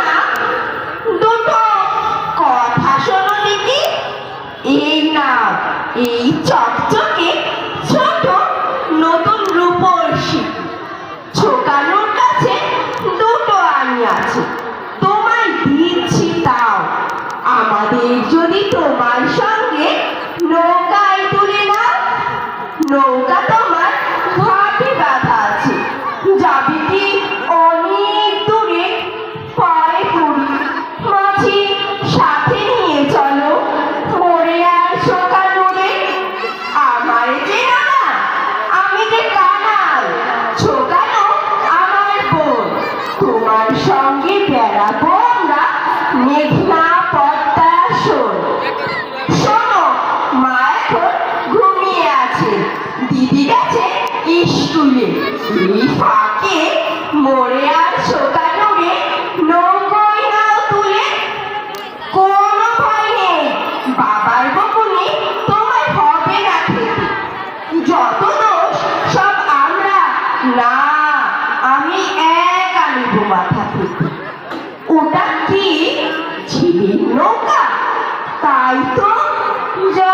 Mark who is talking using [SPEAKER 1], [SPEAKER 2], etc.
[SPEAKER 1] না। কথা শোনো দিদি। এই নাও, এই চকচকে নতুন রূপর ছোকানোর কাছে দুটো আনি আছে। তোমায় দিচ্ছি তাও। আমাদের যদি তোমার সঙ্গে নৌকায় তুলে নাও, নৌকা তোমার সঙ্গে বেড়াবো আমরা মেঘনা পদ্মা শোন শোনো, মা এখন ঘুমিয়ে আছে। দিদি গেছে স্কুলে। এই ফাঁকে মরে আর তুলে বাবার হবে না যত সব আমরা, না আনিব মাথা থেকে ওটা কি? ঝিলের নৌকা? তাই তো পূজা।